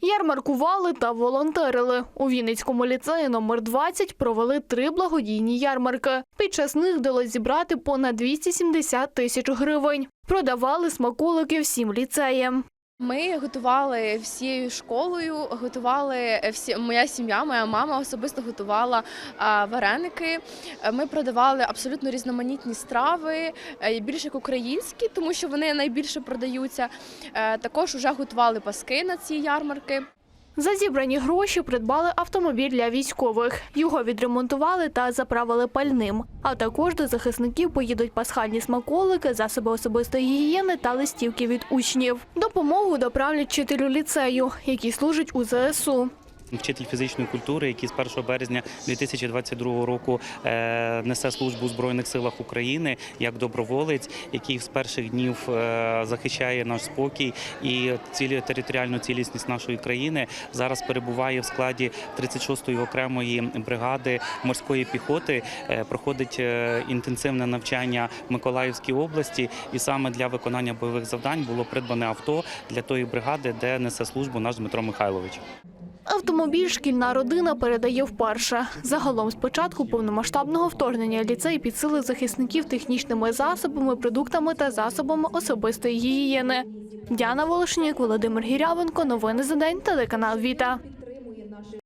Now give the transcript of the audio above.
Ярмаркували та волонтерили. У Вінницькому ліцеї номер 20 провели три благодійні ярмарки. Під час них вдалося зібрати понад 270 тисяч гривень. Продавали смаколики всім ліцеям. Ми готували всією школою, готували е, всі моя сім'я, моя мама особисто готувала вареники. Е, Ми продавали абсолютно різноманітні страви, більше більш як українські, тому що вони найбільше продаються. Е, Також вже готували паски на ці ярмарки. За зібрані гроші придбали автомобіль для військових. Його відремонтували та заправили пальним. А також до захисників поїдуть пасхальні смаколики, засоби особистої гігієни та листівки від учнів. Допомогу доправлять вчителю ліцею, який служить у ЗСУ. Вчитель фізичної культури, який з 1 березня 2022 року е, несе службу у Збройних силах України як доброволець, який з перших днів е, захищає наш спокій і цілі територіальну цілісність нашої країни. Зараз перебуває в складі 36-ї окремої бригади морської піхоти. е, Проходить інтенсивне навчання в Миколаївській області, і саме для виконання бойових завдань було придбане авто для тої бригади, де несе службу наш Дмитро Михайлович. Автомобіль шкільна родина передає вперше. Загалом з початку повномасштабного вторгнення ліцей підсили захисників технічними засобами, продуктами та засобами особистої гігієни. Діана Волошнік, Володимир Гірявенко. Новини за день. Телеканал Віта.